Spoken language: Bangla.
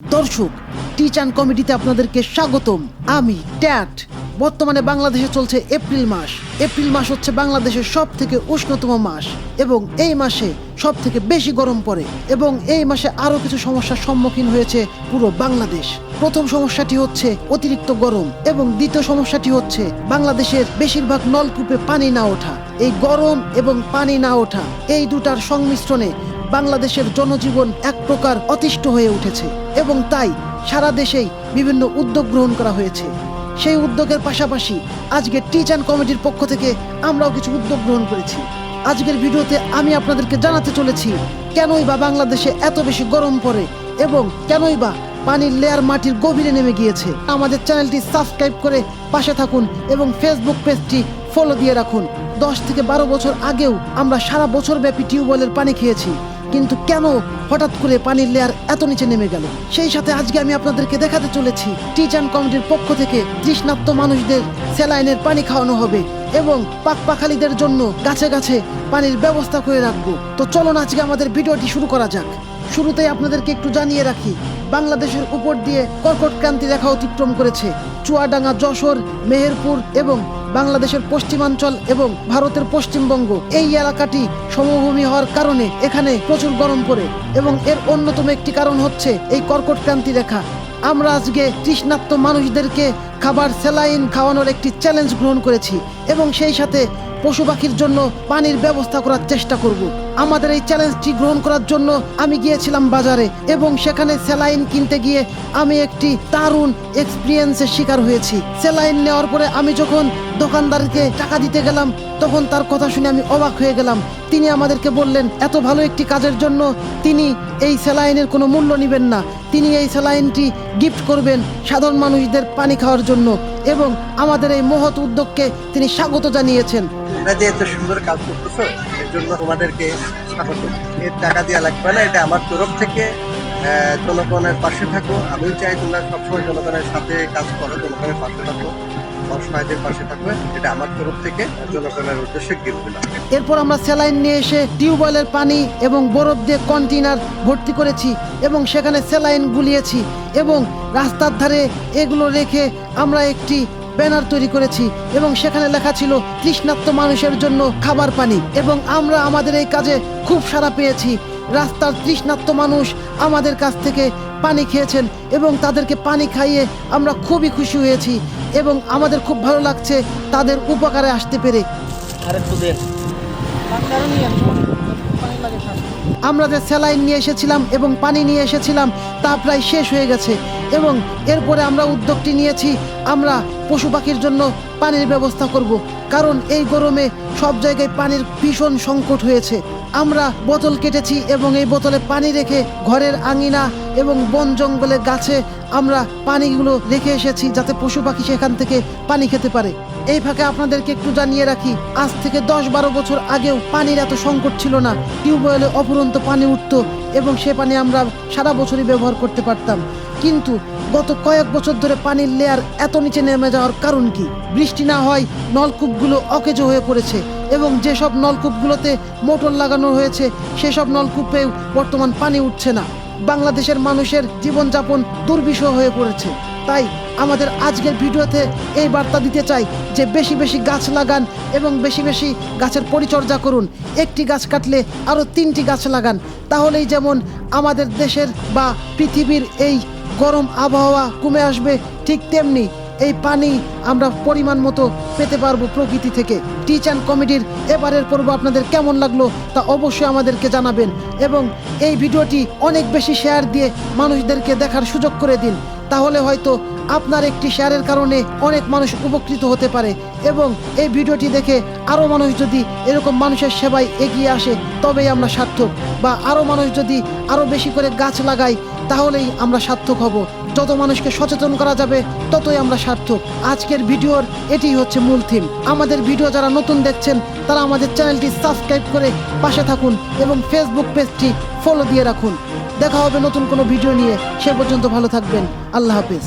দর্শক টিচান কমিটিতে আপনাদেরকে স্বাগতম। আমি ট্যাট। বর্তমানে বাংলাদেশে চলছে এপ্রিল মাস। এপ্রিল মাস হচ্ছে বাংলাদেশের সব থেকে উষ্ণতম মাস এবং এই মাসে সব থেকে বেশি গরম পড়ে এবং এই মাসে আরও কিছু সমস্যার সম্মুখীন হয়েছে পুরো বাংলাদেশ। প্রথম সমস্যাটি হচ্ছে অতিরিক্ত গরম এবং দ্বিতীয় সমস্যাটি হচ্ছে বাংলাদেশের বেশিরভাগ নলকূপে পানি না ওঠা। এই গরম এবং পানি না ওঠা, এই দুটার সংমিশ্রণে বাংলাদেশের জনজীবন এক প্রকার অতিষ্ঠ হয়ে উঠেছে এবং তাই সারা দেশেই বিভিন্ন উদ্যোগ গ্রহণ করা হয়েছে। সেই উদ্যোগের পাশাপাশি আজকে টিচ অ্যান্ড কমিটির পক্ষ থেকে আমরাও কিছু উদ্যোগ গ্রহণ করেছি। আজকের ভিডিওতে আমি আপনাদেরকে জানাতে চলেছি, কেনই বা বাংলাদেশে এত বেশি গরম পড়ে এবং কেনই বা পানির লেয়ার মাটির গভীরে নেমে গিয়েছে। আমাদের চ্যানেলটি সাবস্ক্রাইব করে পাশে থাকুন এবং ফেসবুক পেজটি ফলো দিয়ে রাখুন। দশ থেকে বারো বছর আগেও আমরা সারা বছর ব্যাপী টিউবওয়েলের পানি খেয়েছি। কিন্তু কেন হঠাৎ করে পানির লেয়ার এত নিচে নেমে গেল? সেই সাথে আজকে আমি আপনাদেরকে দেখাতে চলেছি, টিচান কমিটির পক্ষ থেকে তৃষ্ণাত্ম মানুষদের স্যালাইনের পানি খাওয়ানো হবে এবং পাকপাখালিদের জন্য গাছে গাছে পানির ব্যবস্থা করে রাখব। তো চলুন আজকে আমাদের ভিডিওটি শুরু করা যাক। শুরুতেই আপনাদেরকে একটু জানিয়ে রাখি, বাংলাদেশের উপর দিয়ে কর্কট ক্রান্তি রেখা অতিক্রম করেছে। চুয়াডাঙ্গা, যশোর, মেহেরপুর এবং বাংলাদেশের পশ্চিমাঞ্চল এবং ভারতের পশ্চিমবঙ্গ। এই এলাকাটি সমভূমি হওয়ার কারণে এখানে প্রচুর গরম পড়ে এবং এর অন্যতম একটি কারণ হচ্ছে এই কর্কট ক্রান্তি রেখা। আমরা আজকে তৃষ্ণার্ত মানুষদেরকে খাবার স্যালাইন খাওয়ানোর একটি চ্যালেঞ্জ গ্রহণ করেছি এবং সেই সাথে পশু পাখির জন্য পানির ব্যবস্থা করার চেষ্টা করব। আমাদের এই চ্যালেঞ্জটি গ্রহণ করার জন্য আমি গিয়েছিলাম বাজারে এবং সেখানে স্যালাইন কিনতে গিয়ে আমি একটি দারুণ এক্সপিরিয়েন্সের শিকার হয়েছি। স্যালাইন নেওয়ার পরে আমি যখন দোকানদারকে টাকা দিতে গেলাম, তখন তার কথা শুনে আমি অবাক হয়ে গেলাম। তিনি আমাদেরকে বললেন, এত ভালো একটি কাজের জন্য তিনি এই স্যালাইনের কোনো মূল্য নেবেন না। তিনি এই স্যালাইনটি গিফট করবেন সাধারণ মানুষদের পানি খাওয়ার জন্য এবং আমাদের এই মহৎ উদ্যোগকে তিনি স্বাগত জানিয়েছেন। যে এত সুন্দর কাজ করতেছো, এর জন্য তোমাদেরকে স্বাগত। এর টাকা দেওয়া লাগবে না, এটা আমার তরফ থেকে। জনগণের পাশে থাকো। আমিও চাই তোমরা সবসময় জনগণের সাথে কাজ করো, জনগণের পাশে থাকো। অসহায়দের পাশে থাকবে এটা আমার তরফ থেকে জনগণের উদ্দেশ্যে এরপর আমরা স্যালাইন নিয়ে এসে টিউবওয়েলের পানি এবং বরফ দিয়ে কন্টেনার ভর্তি করেছি এবং সেখানে স্যালাইন গুলিয়েছি এবং রাস্তার ধারে এগুলো রেখে আমরা একটি ব্যানার তৈরি করেছি এবং সেখানে লেখা ছিল, তৃষ্ণার্ত মানুষের জন্য খাবার পানি এবং আমরা আমাদের এই কাজে খুব সাড়া পেয়েছি। রাস্তার তৃষ্ণাত্ম মানুষ আমাদের কাছ থেকে পানি খেয়েছেন এবং তাদেরকে পানি খাইয়ে আমরা খুবই খুশি হয়েছি এবং আমাদের খুব ভালো লাগছে তাদের উপকারে আসতে পেরে। আমরা যে স্যালাইন নিয়ে এসেছিলাম এবং পানি নিয়ে এসেছিলাম, তা প্রায় শেষ হয়ে গেছে। এবং এরপরে আমরা উদ্যোগটি নিয়েছি, আমরা পশু পাখির জন্য পানির ব্যবস্থা করব। কারণ এই গরমে সব জায়গায় পানির ভীষণ সংকট হয়েছে। আমরা বোতল কেটেছি এবং এই বোতলে পানি রেখে ঘরের আঙিনা এবং বন জঙ্গলে গাছে আমরা পানিগুলো রেখে এসেছি, যাতে পশু পাখি সেখান থেকে পানি খেতে পারে। এই ফাঁকে আপনাদেরকে একটু জানিয়ে রাখি, আজ থেকে দশ বারো বছর আগেও পানির এত সংকট ছিল না। টিউবওয়েলে অফুরন্ত পানি উঠতো এবং সে পানি আমরা সারা বছরই ব্যবহার করতে পারতাম। কিন্তু গত কয়েক বছর ধরে পানির লেয়ার এত নিচে নেমে যাওয়ার কারণ কি? বৃষ্টি না হয় নলকূপগুলো অকেজো হয়ে পড়েছে এবং যেসব নলকূপগুলোতে মোটর লাগানো হয়েছে, সেসব নলকূপেও বর্তমান পানি উঠছে না। বাংলাদেশের মানুষের জীবনযাপন দুর্বিষহ হয়ে পড়েছে। তাই আমাদের আজকের ভিডিওতে এই বার্তা দিতে চাই যে বেশি বেশি গাছ লাগান এবং বেশি বেশি গাছের পরিচর্যা করুন। একটি গাছ কাটলে আরও তিনটি গাছ লাগান। তাহলেই যেমন আমাদের দেশের বা পৃথিবীর এই গরম আবহাওয়া কমে আসবে ঠিক তেমনি এই পানি আমরা পরিমাণ মতো পেতে পারব প্রকৃতি থেকে। টিচ অ্যান্ড কমিটির এবারের পর্ব আপনাদের কেমন লাগল তা অবশ্যই আমাদেরকে জানাবেন এবং এই ভিডিওটি অনেক বেশি শেয়ার দিয়ে মানুষদেরকে দেখার সুযোগ করে দিন। তাহলে হয়তো আপনার একটি শেয়ারের কারণে অনেক মানুষ উপকৃত হতে পারে এবং এই ভিডিওটি দেখে আরও মানুষ যদি এরকম মানুষের সেবায় এগিয়ে আসে তবেই আমরা সার্থক বা আরও মানুষ যদি আরও বেশি করে গাছ লাগাই তাহলেই আমরা সার্থক হব। যত মানুষকে সচেতন করা যাবে, ততই আমরা সার্থক। আজকের ভিডিওর এটি হচ্ছে মূল থিম আমাদের ভিডিও যারা নতুন দেখছেন, তারা আমাদের চ্যানেলটি সাবস্ক্রাইব করে পাশে থাকুন এবং ফেসবুক পেজটি ফলো দিয়ে রাখুন। দেখা হবে নতুন কোনো ভিডিও নিয়ে। সে পর্যন্ত ভালো থাকবেন। আল্লাহ হাফিজ।